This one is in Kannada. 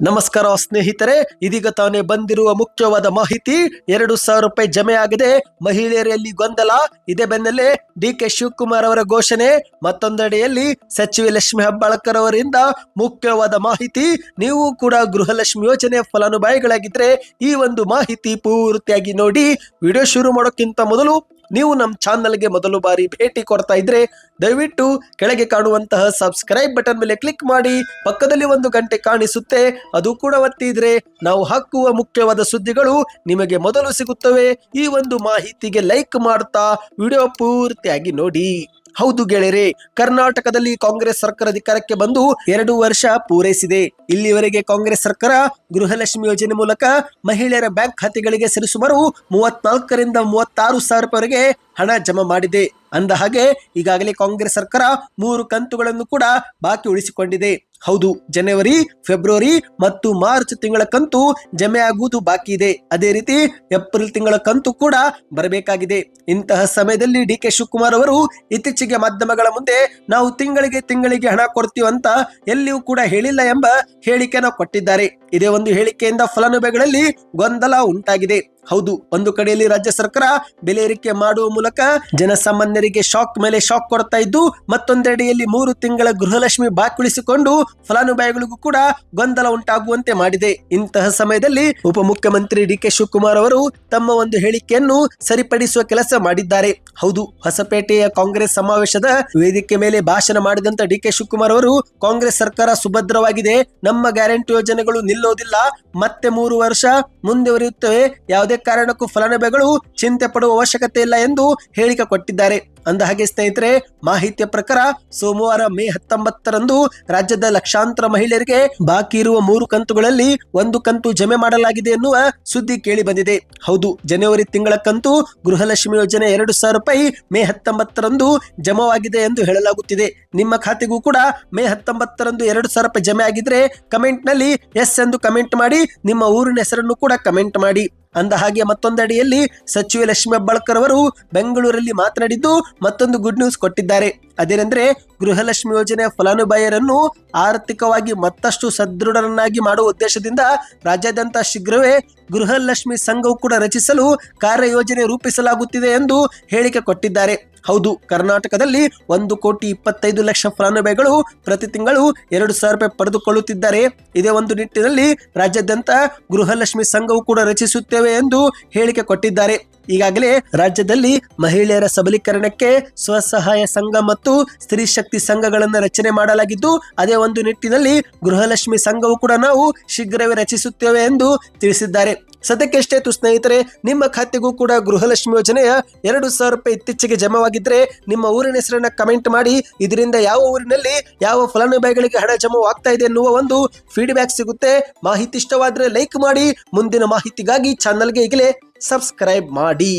ನಮಸ್ಕಾರ ಸ್ನೇಹಿತರೆ, ಇದೀಗ ತಾನೇ ಬಂದಿರುವ ಮುಖ್ಯವಾದ ಮಾಹಿತಿ, ಎರಡು ಸಾವಿರ ರೂಪಾಯಿ ಜಮೆ ಆಗಿದೆ ಮಹಿಳೆಯರಲ್ಲಿ ಗೊಂದಲ, ಇದೇ ಬೆನ್ನಲ್ಲೇ ಡಿ ಕೆ ಶಿವಕುಮಾರ್ ಅವರ ಘೋಷಣೆ. ಮತ್ತೊಂದೆಡೆಯಲ್ಲಿ ಸಚಿವೆ ಲಕ್ಷ್ಮಿ ಹೆಬ್ಬಾಳ್ಕರ್ ಅವರಿಂದ ಮುಖ್ಯವಾದ ಮಾಹಿತಿ, ನೀವು ಕೂಡ ಗೃಹಲಕ್ಷ್ಮಿ ಯೋಜನೆಯ ಫಲಾನುಭವಿಗಳಾಗಿದ್ರೆ ಈ ಒಂದು ಮಾಹಿತಿ ಪೂರ್ತಿಯಾಗಿ ನೋಡಿ. ವಿಡಿಯೋ ಶುರು ಮಾಡೋಕ್ಕಿಂತ ಮೊದಲು ನೀವು ನಮ್ಮ ಚಾನಲ್ಗೆ ಮೊದಲು ಬಾರಿ ಭೇಟಿ ಕೊಡ್ತಾ ಇದ್ರೆ ದಯವಿಟ್ಟು ಕೆಳಗೆ ಕಾಣುವಂತಹ ಸಬ್ಸ್ಕ್ರೈಬ್ ಬಟನ್ ಮೇಲೆ ಕ್ಲಿಕ್ ಮಾಡಿ, ಪಕ್ಕದಲ್ಲಿ ಒಂದು ಗಂಟೆ ಕಾಣಿಸುತ್ತೆ, ಅದು ಕೂಡ ಒತ್ತಿದ್ರೆ ನಾವು ಹಾಕುವ ಮುಖ್ಯವಾದ ಸುದ್ದಿಗಳು ನಿಮಗೆ ಮೊದಲು ಸಿಗುತ್ತವೆ. ಈ ಒಂದು ಮಾಹಿತಿಗೆ ಲೈಕ್ ಮಾಡ್ತಾ, ವಿಡಿಯೋ ಪೂರ್ತಿಯಾಗಿ ನೋಡಿ. ಹೌದು ಗೆಳೆಯರೆ, ಕರ್ನಾಟಕದಲ್ಲಿ ಕಾಂಗ್ರೆಸ್ ಸರ್ಕಾರ ಅಧಿಕಾರಕ್ಕೆ ಬಂದು ಎರಡು ವರ್ಷ ಪೂರೈಸಿದೆ. ಇಲ್ಲಿವರೆಗೆ ಕಾಂಗ್ರೆಸ್ ಸರ್ಕಾರ ಗೃಹಲಕ್ಷ್ಮಿ ಯೋಜನೆ ಮೂಲಕ ಮಹಿಳೆಯರ ಬ್ಯಾಂಕ್ ಖಾತೆಗಳಿಗೆ ಸರಿಸುಮಾರು ಮೂವತ್ನಾಲ್ಕರಿಂದ ಮೂವತ್ತಾರು ಸಾವಿರ ರೂಪಾಯಿವರೆಗೆ ಹಣ ಜಮಾ ಮಾಡಿದೆ ಅಂದ ಹಾಗೆ ಈಗಾಗಲೇ ಕಾಂಗ್ರೆಸ್ ಸರ್ಕಾರ ಮೂರು ಕಂತುಗಳನ್ನು ಕೂಡ ಬಾಕಿ ಉಳಿಸಿಕೊಂಡಿದೆ. ಹೌದು, ಜನವರಿ, ಫೆಬ್ರವರಿ ಮತ್ತು ಮಾರ್ಚ್ ತಿಂಗಳ ಕಂತು ಜಮೆ ಆಗುವುದು ಬಾಕಿ ಇದೆ. ಅದೇ ರೀತಿ ಏಪ್ರಿಲ್ ತಿಂಗಳ ಕಂತು ಕೂಡ ಬರಬೇಕಾಗಿದೆ. ಇಂತಹ ಸಮಯದಲ್ಲಿ ಡಿ ಕೆ ಶಿವಕುಮಾರ್ ಅವರು ಇತ್ತೀಚೆಗೆ ಮಾಧ್ಯಮಗಳ ಮುಂದೆ ನಾವು ತಿಂಗಳಿಗೆ ತಿಂಗಳಿಗೆ ಹಣ ಕೊಡ್ತೀವಿ ಅಂತ ಎಲ್ಲಿಯೂ ಕೂಡ ಹೇಳಿಲ್ಲ ಎಂಬ ಹೇಳಿಕೆಯನ್ನು ಕೊಟ್ಟಿದ್ದಾರೆ. ಇದೇ ಒಂದು ಹೇಳಿಕೆಯಿಂದ ಫಲಾನುಭವಿಗಳಲ್ಲಿ ಗೊಂದಲ ಉಂಟಾಗಿದೆ. ಹೌದು, ಒಂದು ಕಡೆಯಲ್ಲಿ ರಾಜ್ಯ ಸರ್ಕಾರ ಬೆಲೆ ಏರಿಕೆ ಮಾಡುವ ಮೂಲಕ ಜನಸಾಮಾನ್ಯರಿಗೆ ಶಾಕ್ ಮೇಲೆ ಶಾಕ್ ಕೊಡ್ತಾ ಇದ್ದು, ಮತ್ತೊಂದೆಡೆಯಲ್ಲಿ ಮೂರು ತಿಂಗಳ ಗೃಹಲಕ್ಷ್ಮಿ ಬಾಕಿ ಉಳಿಸಿಕೊಂಡು ಫಲಾನುಭವಿಗಳಿಗೂ ಕೂಡ ಗೊಂದಲ ಉಂಟಾಗುವಂತೆ ಮಾಡಿದೆ. ಇಂತಹ ಸಮಯದಲ್ಲಿ ಉಪಮುಖ್ಯಮಂತ್ರಿ ಡಿ ಕೆ ಶಿವಕುಮಾರ್ ಅವರು ತಮ್ಮ ಒಂದು ಹೇಳಿಕೆಯನ್ನು ಸರಿಪಡಿಸುವ ಕೆಲಸ ಮಾಡಿದ್ದಾರೆ. ಹೌದು, ಹೊಸಪೇಟೆಯ ಕಾಂಗ್ರೆಸ್ ಸಮಾವೇಶದ ವೇದಿಕೆ ಮೇಲೆ ಭಾಷಣ ಮಾಡಿದಂತ ಡಿ ಕೆ ಶಿವಕುಮಾರ್ ಅವರು, ಕಾಂಗ್ರೆಸ್ ಸರ್ಕಾರ ಸುಭದ್ರವಾಗಿದೆ, ನಮ್ಮ ಗ್ಯಾರಂಟಿ ಯೋಜನೆಗಳು ನಿಲ್ಲೋದಿಲ್ಲ ಮತ್ತೆ ಮೂರು ವರ್ಷ ಮುಂದುವರಿಯುತ್ತವೆ ಯಾವುದೇ ಕಾರಣಕ್ಕೂ ಫಲಾನುಭವಿಗಳು ಚಿಂತೆ ಪಡುವ ಅವಶ್ಯಕತೆ ಇಲ್ಲ ಎಂದು ಹೇಳಿಕೆ ಕೊಟ್ಟಿದ್ದಾರೆ. ಅಂದ ಹಾಗೆ ಸ್ನೇಹಿತರೆ, ಮಾಹಿತಿಯ ಪ್ರಕಾರ ಸೋಮವಾರ ಮೇ ಹತ್ತೊಂಬತ್ತರಂದು ರಾಜ್ಯದ ಲಕ್ಷಾಂತರ ಮಹಿಳೆಯರಿಗೆ ಬಾಕಿ ಇರುವ ಮೂರು ಕಂತುಗಳಲ್ಲಿ ಒಂದು ಕಂತು ಜಮೆ ಮಾಡಲಾಗಿದೆ ಎನ್ನುವ ಸುದ್ದಿ ಕೇಳಿ ಬಂದಿದೆ ಹೌದು, ಜನವರಿ ತಿಂಗಳ ಕಂತು ಗೃಹಲಕ್ಷ್ಮಿ ಯೋಜನೆ ಎರಡು ಸಾವಿರ ರೂಪಾಯಿ ಮೇ ಹತ್ತೊಂಬತ್ತರಂದು ಜಮವಾಗಿದೆ ಎಂದು ಹೇಳಲಾಗುತ್ತಿದೆ. ನಿಮ್ಮ ಖಾತೆಗೂ ಕೂಡ ಮೇ ಹತ್ತೊಂಬತ್ತರಂದು ಎರಡು ಸಾವಿರ ರೂಪಾಯಿ ಜಮೆ ಆಗಿದ್ರೆ ಕಮೆಂಟ್ನಲ್ಲಿ ಎಸ್ ಎಂದು ಕಮೆಂಟ್ ಮಾಡಿ, ನಿಮ್ಮ ಊರಿನ ಹೆಸರನ್ನು ಕೂಡ ಕಮೆಂಟ್ ಮಾಡಿ. ಅಂದ ಹಾಗೆ ಮತ್ತೊಂದಡಿಯಲ್ಲಿ ಸಚಿವೆ ಲಕ್ಷ್ಮಿ ಹೆಬ್ಬಾಳ್ಕರ್ ಅವರು ಬೆಂಗಳೂರಲ್ಲಿ ಮಾತನಾಡಿದ್ದು ಮತ್ತೊಂದು ಗುಡ್ ನ್ಯೂಸ್ ಕೊಟ್ಟಿದ್ದಾರೆ. ಅದೇನೆಂದ್ರೆ ಗೃಹಲಕ್ಷ್ಮಿ ಯೋಜನೆಯ ಫಲಾನುಭವಿಯರನ್ನು ಆರ್ಥಿಕವಾಗಿ ಮತ್ತಷ್ಟು ಸದೃಢರನ್ನಾಗಿ ಮಾಡುವ ಉದ್ದೇಶದಿಂದ ರಾಜ್ಯಾದ್ಯಂತ ಶೀಘ್ರವೇ ಗೃಹಲಕ್ಷ್ಮಿ ಸಂಘವು ಕೂಡ ರಚಿಸಲು ಕಾರ್ಯಯೋಜನೆ ರೂಪಿಸಲಾಗುತ್ತಿದೆ ಎಂದು ಹೇಳಿಕೆ ಕೊಟ್ಟಿದ್ದಾರೆ. ಹೌದು, ಕರ್ನಾಟಕದಲ್ಲಿ ಒಂದು ಕೋಟಿ ಇಪ್ಪತ್ತೈದು ಲಕ್ಷ ಫಲಾನುಭವಿಗಳು ಪ್ರತಿ ತಿಂಗಳು ಎರಡು ಸಾವಿರ ರೂಪಾಯಿ ಪಡೆದುಕೊಳ್ಳುತ್ತಿದ್ದಾರೆ. ಇದೇ ಒಂದು ನಿಟ್ಟಿನಲ್ಲಿ ರಾಜ್ಯಾದ್ಯಂತ ಗೃಹಲಕ್ಷ್ಮಿ ಸಂಘವು ಕೂಡ ರಚಿಸುತ್ತೇವೆ ಎಂದು ಹೇಳಿಕೆ ಕೊಟ್ಟಿದ್ದಾರೆ. ಈಗಾಗಲೇ ರಾಜ್ಯದಲ್ಲಿ ಮಹಿಳೆಯರ ಸಬಲೀಕರಣಕ್ಕೆ ಸ್ವಸಹಾಯ ಸಂಘ ಮತ್ತು ಸ್ತ್ರೀ ಶಕ್ತಿ ಸಂಘಗಳನ್ನು ರಚನೆ ಮಾಡಲಾಗಿದ್ದು, ಅದೇ ಒಂದು ನಿಟ್ಟಿನಲ್ಲಿ ಗೃಹಲಕ್ಷ್ಮಿ ಸಂಘವು ಕೂಡ ನಾವು ಶೀಘ್ರವೇ ರಚಿಸುತ್ತೇವೆ ಎಂದು ತಿಳಿಸಿದ್ದಾರೆ. ಸದ್ಯಕ್ಕೆ ಎಷ್ಟೇತು ಸ್ನೇಹಿತರೆ, ನಿಮ್ಮ ಖಾತೆಗೂ ಕೂಡ ಗೃಹಲಕ್ಷ್ಮಿ ಯೋಜನೆಯ ಎರಡು ಸಾವಿರ ರೂಪಾಯಿ ಇತ್ತೀಚೆಗೆ ಜಮವಾಗಿದ್ರೆ ನಿಮ್ಮ ಊರಿನ ಹೆಸರನ್ನ ಕಮೆಂಟ್ ಮಾಡಿ, ಇದರಿಂದ ಯಾವ ಊರಿನಲ್ಲಿ ಯಾವ ಫಲಾನುಭವಿಗಳಿಗೆ ಹಣ ಜಮವಾಗ್ತಾ ಇದೆ ಎನ್ನುವ ಒಂದು ಫೀಡ್ಬ್ಯಾಕ್ ಸಿಗುತ್ತೆ. ಮಾಹಿತಿ ಇಷ್ಟವಾದ್ರೆ ಲೈಕ್ ಮಾಡಿ, ಮುಂದಿನ ಮಾಹಿತಿಗಾಗಿ ಚಾನಲ್ಗೆ ಈಗಲೇ ಸಬ್ಸ್ಕ್ರೈಬ್ ಮಾಡಿ.